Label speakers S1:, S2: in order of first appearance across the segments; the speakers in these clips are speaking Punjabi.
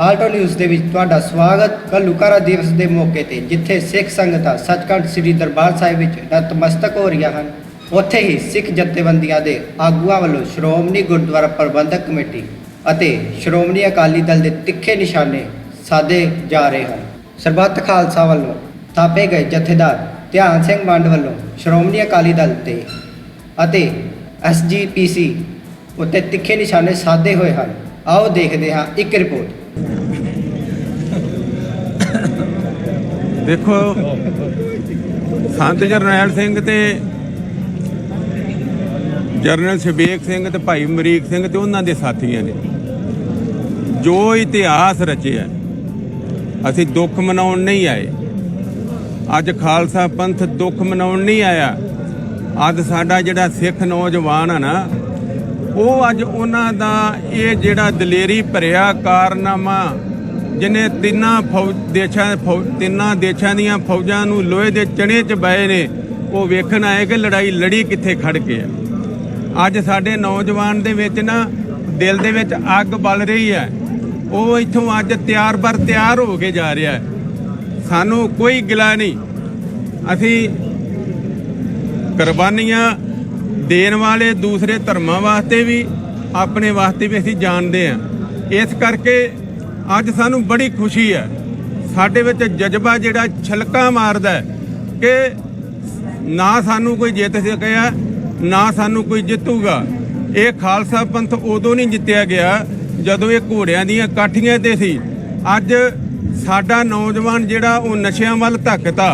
S1: ਆਲਟੋ ਨਿਊਜ਼ ਦੇ ਵਿੱਚ ਤੁਹਾਡਾ ਸਵਾਗਤ। ਕੱਲੂਕਾਰਾ ਦਿਵਸ ਦੇ ਮੌਕੇ ਤੇ ਜਿੱਥੇ ਸਿੱਖ ਸੰਗਤਾਂ ਸੱਚਖੰਡ ਸ੍ਰੀ ਦਰਬਾਰ ਸਾਹਿਬ ਵਿੱਚ ਨਤਮਸਤਕ ਹੋ ਰਹੀਆਂ ਹਨ, ਉੱਥੇ ਹੀ ਸਿੱਖ ਜਥੇਬੰਦੀਆਂ ਦੇ ਆਗੂਆਂ ਵੱਲੋਂ ਸ਼੍ਰੋਮਣੀ ਗੁਰਦੁਆਰਾ ਪ੍ਰਬੰਧਕ ਕਮੇਟੀ ਅਤੇ ਸ਼੍ਰੋਮਣੀ ਅਕਾਲੀ ਦਲ ਦੇ ਤਿੱਖੇ ਨਿਸ਼ਾਨੇ ਸਾਧੇ ਜਾ ਰਹੇ ਹਨ। ਸਰਬੱਤ ਖਾਲਸਾ ਵੱਲੋਂ ਥਾਪੇ ਗਏ ਜਥੇਦਾਰ ਧਿਆਨ ਸਿੰਘ ਮੰਡ ਵੱਲੋਂ ਸ਼੍ਰੋਮਣੀ ਅਕਾਲੀ ਦਲ ਤੇ ਅਤੇ ਐਸਜੀਪੀਸੀ ਉੱਤੇ ਤਿੱਖੇ ਨਿਸ਼ਾਨੇ ਸਾਧੇ ਹੋਏ ਹਨ। ਆਓ ਦੇਖਦੇ ਹਾਂ ਇੱਕ ਰਿਪੋਰਟ।
S2: ਦੇਖੋ, ਸੰਤ ਜਰਨੈਲ ਸਿੰਘ ਤੇ ਜਰਨਲ ਸ਼ਬੇਕ ਸਿੰਘ ਤੇ ਭਾਈ ਮਰੀਕ ਸਿੰਘ ਤੇ ਉਹਨਾਂ ਦੇ ਸਾਥੀਆਂ ਨੇ ਜੋ ਇਤਿਹਾਸ ਰਚਿਆ ਅਸੀਂ ਦੁੱਖ ਮਨਾਉਣ ਨਹੀਂ ਆਏ। ਅੱਜ ਖਾਲਸਾ ਪੰਥ ਦੁੱਖ ਮਨਾਉਣ ਨਹੀਂ ਆਇਆ। ਅੱਜ ਸਾਡਾ ਜਿਹੜਾ ਸਿੱਖ ਨੌਜਵਾਨ ਆ ਨਾ ਉਹ ਅੱਜ ਉਹਨਾਂ ਦਾ ਇਹ ਜਿਹੜਾ ਦਲੇਰੀ ਭਰਿਆ ਕਾਰਨਾਮਾ, ਜਿਹਨੇ ਤਿੰਨਾਂ ਫੌਜ ਦੇਸ਼ਾਂ, ਫੌ- ਤਿੰਨਾਂ ਦੇਸ਼ਾਂ ਦੀਆਂ ਫੌਜਾਂ ਨੂੰ ਲੋਹੇ ਦੇ ਚਣੇ 'ਚ ਬਏ ਨੇ, ਉਹ ਵੇਖਣ ਆਏ ਕਿ ਲੜਾਈ ਲੜੀ ਕਿੱਥੇ ਖੜ ਕੇ ਆ। ਅੱਜ ਸਾਡੇ ਨੌਜਵਾਨ ਦੇ ਵਿੱਚ ਨਾ ਦਿਲ ਦੇ ਵਿੱਚ ਅੱਗ ਬਲ ਰਹੀ ਹੈ। ਉਹ ਇੱਥੋਂ ਅੱਜ ਤਿਆਰ ਬਰ ਤਿਆਰ ਹੋ ਕੇ ਜਾ ਰਿਹਾ ਹੈ। ਸਾਨੂੰ ਕੋਈ ਗਿਲਾ ਨਹੀਂ। ਅਸੀਂ ਕੁਰਬਾਨੀਆਂ ਦੇਣ ਵਾਲੇ ਦੂਸਰੇ ਧਰਮਾਂ ਵਾਸਤੇ ਵੀ, ਆਪਣੇ ਵਾਸਤੇ ਵੀ ਅਸੀਂ ਜਾਣਦੇ ਹਾਂ। ਇਸ ਕਰਕੇ ਅੱਜ ਸਾਨੂੰ ਬੜੀ ਖੁਸ਼ੀ ਹੈ। ਸਾਡੇ ਵਿੱਚ ਜਜ਼ਬਾ ਜਿਹੜਾ ਛਲਕਾ ਮਾਰਦਾ ਕਿ ਨਾ ਸਾਨੂੰ ਕੋਈ ਜਿੱਤ ਸਕਿਆ, ਨਾ ਸਾਨੂੰ ਕੋਈ ਜਿੱਤੂਗਾ। ਇਹ ਖਾਲਸਾ ਪੰਥ ਉਦੋਂ ਨਹੀਂ ਜਿੱਤਿਆ ਗਿਆ ਜਦੋਂ ਇਹ ਘੋੜਿਆਂ ਦੀਆਂ ਕਾਠੀਆਂ ਤੇ ਸੀ। ਅੱਜ ਸਾਡਾ ਨੌਜਵਾਨ ਜਿਹੜਾ ਉਹ ਨਸ਼ਿਆਂ ਵੱਲ ਧੱਕਤਾ।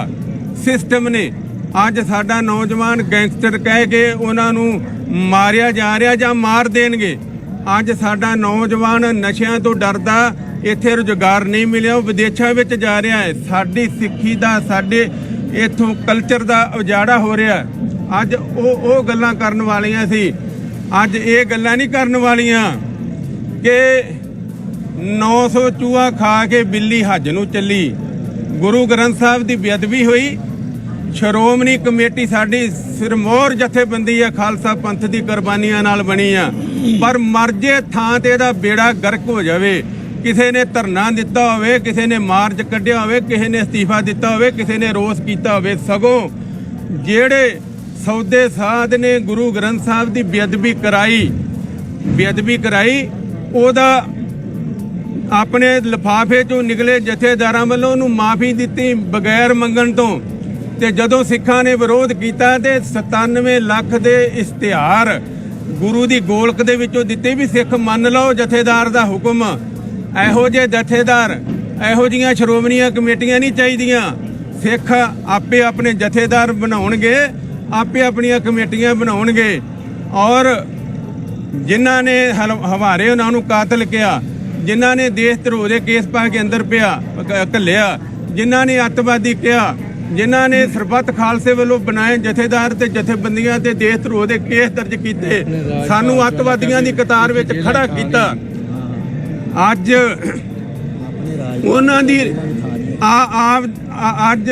S2: ਸਿਸਟਮ ਨੇ ਅੱਜ ਸਾਡਾ ਨੌਜਵਾਨ ਗੈਂਗਸਟਰ ਕਹਿ ਕੇ ਉਹਨਾਂ ਨੂੰ ਮਾਰਿਆ ਜਾ ਰਿਹਾ ਜਾਂ ਮਾਰ ਦੇਣਗੇ। ਅੱਜ ਸਾਡਾ ਨੌਜਵਾਨ ਨਸ਼ਿਆਂ ਤੋਂ ਡਰਦਾ, ਇੱਥੇ ਰੁਜ਼ਗਾਰ ਨਹੀਂ ਮਿਲਿਆ, ਉਹ ਵਿਦੇਸ਼ਾਂ ਵਿੱਚ ਜਾ ਰਿਹਾ ਹੈ। ਸਾਡੀ ਸਿੱਖੀ ਦਾ, ਸਾਡੇ ਇਥੋਂ ਕਲਚਰ ਦਾ ਉਜਾੜਾ ਹੋ ਰਿਹਾ ਅੱਜ ਉਹ ਉਹ ਗੱਲਾਂ ਕਰਨ ਵਾਲੀਆਂ ਸੀ। ਅੱਜ ਇਹ ਗੱਲਾਂ ਨਹੀਂ ਕਰਨ ਵਾਲੀਆਂ ਕਿ 900 ਚੂਹਾ ਖਾ ਕੇ ਬਿੱਲੀ ਹੱਜ ਨੂੰ ਚੱਲੀ। ਗੁਰੂ ਗ੍ਰੰਥ ਸਾਹਿਬ ਦੀ ਬੇਅਦਬੀ ਹੋਈ। ਸ਼੍ਰੋਮਣੀ ਕਮੇਟੀ ਸਾਡੀ ਸਿਰਮੌਰ ਜਥੇਬੰਦੀ ਆ ਖਾਲਸਾ ਪੰਥ ਦੀ ਕੁਰਬਾਨੀਆਂ ਨਾਲ ਬਣੀ ਆ। ਪਰ ਮਰਜੇ ਥਾਂ ਤੇ ਇਹਦਾ ਬੇੜਾ ਗਰਕ ਹੋ ਜਾਵੇ, ਕਿਸੇ ਨੇ ਧਰਨਾ ਦਿੱਤਾ ਹੋਵੇ, ਕਿਸੇ ਨੇ ਮਾਰਚ ਕੱਢਿਆ ਹੋਵੇ, ਕਿਸੇ ਨੇ ਅਸਤੀਫਾ ਦਿੱਤਾ ਹੋਵੇ, ਕਿਸੇ ਨੇ ਰੋਸ ਕੀਤਾ ਹੋਵੇ, ਸਗੋਂ ਜਿਹੜੇ ਸੌਦੇ ਸਾਧ ਨੇ ਗੁਰੂ ਗ੍ਰੰਥ ਸਾਹਿਬ ਦੀ ਬੇਅਦਬੀ ਕਰਾਈ ਬੇਅਦਬੀ ਕਰਾਈ, ਉਹਦਾ ਆਪਣੇ ਲਿਫਾਫੇ ਚੋਂ ਨਿਕਲੇ ਜਥੇਦਾਰਾਂ ਵੱਲੋਂ ਉਹਨੂੰ ਮਾਫੀ ਦਿੱਤੀ ਬਗੈਰ ਮੰਗਣ ਤੋਂ। ਤੇ ਜਦੋਂ ਸਿੱਖਾਂ ਨੇ ਵਿਰੋਧ ਕੀਤਾ ਤੇ 97 ਲੱਖ ਦੇ ਇਸ਼ਤਿਹਾਰ ਗੁਰੂ ਦੀ ਗੋਲਕ ਦੇ ਵਿੱਚੋਂ ਦਿੱਤੇ ਵੀ ਸਿੱਖ ਮੰਨ ਲਓ ਜਥੇਦਾਰ ਦਾ ਹੁਕਮ। ਇਹੋ ਜਿਹੇ ਜਥੇਦਾਰ, ਇਹੋ ਜੀਆਂ ਸ਼੍ਰੋਮਣੀਆਂ ਕਮੇਟੀਆਂ ਨਹੀਂ ਚਾਹੀਦੀਆਂ। ਸਿੱਖ ਆਪੇ ਆਪਣੇ ਜਥੇਦਾਰ ਬਣਾਉਣਗੇ, ਆਪੇ ਆਪਣੀਆਂ ਕਮੇਟੀਆਂ ਬਣਾਉਣਗੇ। ਔਰ ਜਿਨ੍ਹਾਂ ਨੇ ਹਲ- ਹਵਾਰੇ ਉਹਨਾਂ ਨੂੰ ਕਾਤਲ ਕਿਹਾ ਜਿਨ੍ਹਾਂ ਨੇ ਦੇਸ਼ ਧਰੋਹ ਦੇ ਕੇਸ ਪਾ ਕੇ ਅੰਦਰ ਪਿਆ ਘੱਲਿਆ, ਜਿਨ੍ਹਾਂ ਨੇ ਅੱਤਵਾਦੀ ਕਿਹਾ ਜਿਨ੍ਹਾਂ ਨੇ ਸਰਬੱਤ ਖਾਲਸੇ ਵੱਲੋਂ ਬਣਾਏ ਜਥੇਦਾਰ ਤੇ ਜਥੇਬੰਦੀਆਂ ਤੇ ਦੇਸ਼ ਧਰੋਹ ਦੇ ਕੇਸ ਦਰਜ ਕੀਤੇ, ਸਾਨੂੰ ਅੱਤਵਾਦੀਆਂ ਦੀ ਕਤਾਰ ਵਿੱਚ ਖੜਾ ਕੀਤਾ। ਅੱਜ ਉਹਨਾਂ ਦੀ ਆ ਅੱਜ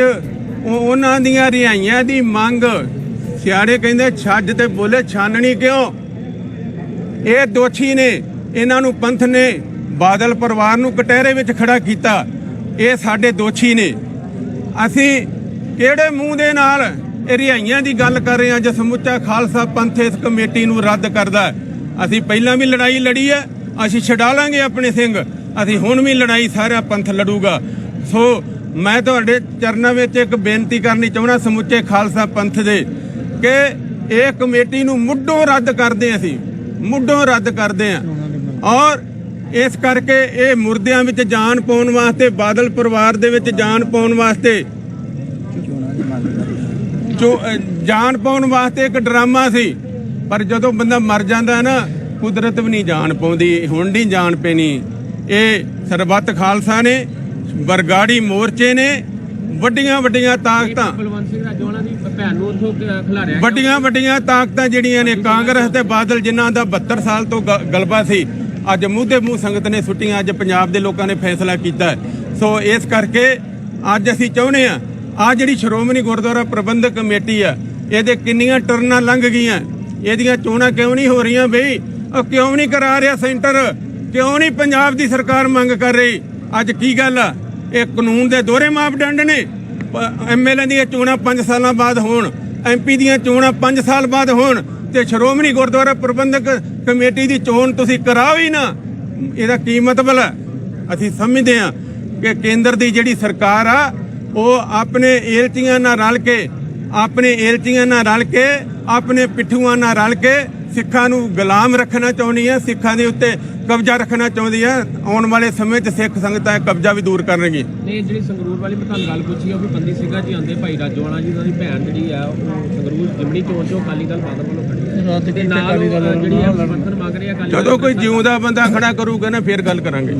S2: ਉਹਨਾਂ ਦੀਆਂ ਰਿਹਾਈਆਂ ਦੀ ਮੰਗ, ਸਿਆੜੇ ਕਹਿੰਦੇ ਛੱਜ ਤੇ ਬੋਲੇ, ਛਾਨਣੀ ਕਿਉਂ? ਇਹ ਦੋਸ਼ੀ ਨੇ, ਇਹਨਾਂ ਨੂੰ ਪੰਥ ਨੇ ਬਾਦਲ ਪਰਿਵਾਰ ਨੂੰ ਕਟਹਿਰੇ ਵਿੱਚ ਖੜਾ ਕੀਤਾ। ਇਹ ਸਾਡੇ ਦੋਸ਼ੀ ਨੇ। ਅਸੀਂ ਕਿਹੜੇ ਮੂੰਹ ਦੇ ਨਾਲ ਇਹ ਰਿਹਾਈਆਂ ਦੀ ਗੱਲ ਕਰ ਰਹੇ ਹਾਂ ਜੇ ਸਮੁੱਚਾ ਖਾਲਸਾ ਪੰਥ ਇਸ ਕਮੇਟੀ ਨੂੰ ਰੱਦ ਕਰਦਾ ਅਸੀਂ ਪਹਿਲਾਂ ਵੀ ਲੜਾਈ ਲੜੀ ਹੈ, ਅਸੀਂ ਛਡਾ ਲਾਂਗੇ ਆਪਣੇ ਸਿੰਘ, ਅਸੀਂ ਹੁਣ ਵੀ ਲੜਾਈ ਸਾਰਾ ਪੰਥ ਲੜੂਗਾ। ਸੋ ਮੈਂ ਤੁਹਾਡੇ ਚਰਨਾਂ ਵਿੱਚ ਇੱਕ ਬੇਨਤੀ ਕਰਨੀ ਚਾਹੁੰਦਾ ਸਮੁੱਚੇ ਖਾਲਸਾ ਪੰਥ ਦੇ, ਕਿ ਇਹ ਕਮੇਟੀ ਨੂੰ ਮੁੱਢੋਂ ਰੱਦ ਕਰਦੇ ਹਾਂ ਅਸੀਂ, ਮੁੱਢੋਂ ਰੱਦ ਕਰਦੇ ਹਾਂ। ਔਰ ਇਸ ਕਰਕੇ ਇਹ ਮੁਰਦਿਆਂ ਵਿੱਚ ਜਾਨ ਪਾਉਣ ਵਾਸਤੇ, ਬਾਦਲ ਪਰਿਵਾਰ ਦੇ ਵਿੱਚ ਜਾਨ ਪਾਉਣ ਵਾਸਤੇ ਜੋ ਜਾਨ ਪਾਉਣ ਵਾਸਤੇ ਇੱਕ ਡਰਾਮਾ ਸੀ। ਪਰ ਜਦੋਂ ਬੰਦਾ ਮਰ ਜਾਂਦਾ ਨਾ ਕੁਦਰਤ ਵੀ ਨਹੀਂ ਜਾਨ ਪਾਉਂਦੀ ਹੁਣ ਨਹੀਂ ਜਾਨ ਪੈਣੀ। ਇਹ ਸਰਬੱਤ ਖਾਲਸਾ ਨੇ ਬਰਗਾੜੀ ਮੋਰਚੇ ਨੇ ਵੱਡੀਆਂ ਵੱਡੀਆਂ ਤਾਕਤਾਂ
S3: ਬਲਵੰਤ ਸਿੰਘ ਰਾਜੋਣਾ ਦੀ ਭੈਣ ਨੂੰ ਉੱਥੋਂ ਖਿਲਾਰਿਆ
S2: ਵੱਡੀਆਂ ਵੱਡੀਆਂ ਤਾਕਤਾਂ ਜਿਹੜੀਆਂ ਨੇ ਕਾਂਗਰਸ ਤੇ ਬਾਦਲ ਜਿਨ੍ਹਾਂ ਦਾ 72 ਸਾਲ ਤੋਂ ਗਲਬਾ ਸੀ ਅੱਜ ਮੂੰਹ ਤੇ ਮੂੰਹ ਸੰਗਤ ਨੇ ਸੁੱਟੀਆਂ ਅੱਜ ਪੰਜਾਬ ਦੇ ਲੋਕਾਂ ਨੇ ਫੈਸਲਾ ਕੀਤਾ। ਸੋ ਇਸ ਕਰਕੇ ਅੱਜ ਅਸੀਂ ਚਾਹੁੰਦੇ ਆ ਆ ਜਿਹੜੀ ਸ਼੍ਰੋਮਣੀ ਗੁਰਦੁਆਰਾ ਪ੍ਰਬੰਧਕ ਕਮੇਟੀ ਆ, ਇਹਦੇ ਕਿੰਨੀਆਂ ਟਰਨਾਂ ਲੰਘ ਗਈਆਂ? ਇਹਦੀਆਂ ਚੋਣਾਂ ਕਿਉਂ ਨਹੀਂ ਹੋ ਰਹੀਆਂ ਬਈ? ਉਹ ਕਿਉਂ ਨਹੀਂ ਕਰਾ ਰਿਹਾ ਸੈਂਟਰ? ਕਿਉਂ ਨਹੀਂ ਪੰਜਾਬ ਦੀ ਸਰਕਾਰ ਮੰਗ ਕਰ ਰਹੀ? ਅੱਜ ਕੀ ਗੱਲ ਆ? ਇਹ ਕਾਨੂੰਨ ਦੇ ਦੋਹਰੇ ਮਾਪਦੰਡ ਨੇ। ਐਮਐਲਏ ਦੀਆਂ ਚੋਣਾਂ 5 ਸਾਲਾਂ ਬਾਅਦ ਹੋਣ ਐਮਪੀ ਦੀਆਂ ਚੋਣਾਂ 5 ਸਾਲ ਬਾਅਦ ਹੋਣ ਤੇ ਸ਼੍ਰੋਮਣੀ ਗੁਰਦੁਆਰਾ ਪ੍ਰਬੰਧਕ ਕਮੇਟੀ ਦੀ ਚੋਣ ਤੁਸੀਂ ਕਰਾਓ ਹੀ ਨਾ। ਇਹਦਾ ਕੀ ਮਤਲਬ ਹੈ ਅਸੀਂ ਸਮਝਦੇ ਹਾਂ ਕਿ ਕੇਂਦਰ ਦੀ ਜਿਹੜੀ ਸਰਕਾਰ ਆ ਉਹ ਆਪਣੇ ਏਲਚੀਆਂ ਨਾਲ ਰਲ ਕੇ ਆਪਣੇ ਏਲਚੀਆਂ ਨਾਲ ਰਲ ਕੇ ਆਪਣੇ ਪਿੱਠੂਆਂ ਨਾਲ ਰਲ ਕੇ ਸਿੱਖਾਂ ਨੂੰ ਗੁਲਾਮ ਰੱਖਣਾ ਚਾਹੁੰਦੀ ਹੈ ਸਿੱਖਾਂ ਦੇ ਉੱਤੇ ਕਬਜ਼ਾ ਰੱਖਣਾ ਚਾਹੁੰਦੀ ਹੈ ਆਉਣ ਵਾਲੇ ਸਮੇਂ 'ਚ ਸਿੱਖ ਸੰਗਤਾਂ ਇਹ ਕਬਜ਼ਾ ਵੀ ਦੂਰ ਕਰਨਗੀ
S3: ਨਹੀਂ ਜਿਹੜੀ ਸੰਗਰੂਰ ਵਾਲੀ ਮੈਂ ਤੁਹਾਨੂੰ ਗੱਲ ਪੁੱਛੀ ਆ ਉਹ ਵੀ ਬੰਦੀ ਸਿੰਘਾਂ ਜੀ ਆਂਦੇ ਭਾਈ ਰਾਜੋਆਣਾ ਜੀ ਉਹਨਾਂ ਦੀ ਭੈਣ ਜਿਹੜੀ ਆ ਉਹ ਸੰਗਰੂਰ ਜਿਮਣੀ ਚੋਣ ਚੋਂ ਅਕਾਲੀ ਦਲ ਫਾਦਰ ਵੱਲੋਂ ਖੜੀ ਤੇ ਨਾਲ ਜਿਹੜੀ ਆ ਸਮਰਥਨ ਮੰਗ ਰਹੀ ਆ
S2: ਜਦੋਂ ਕੋਈ ਜਿਉਂਦਾ ਬੰਦਾ ਖੜਾ ਕਰੂਗਾ ਨਾ ਫਿਰ ਗੱਲ ਕਰਾਂਗੇ।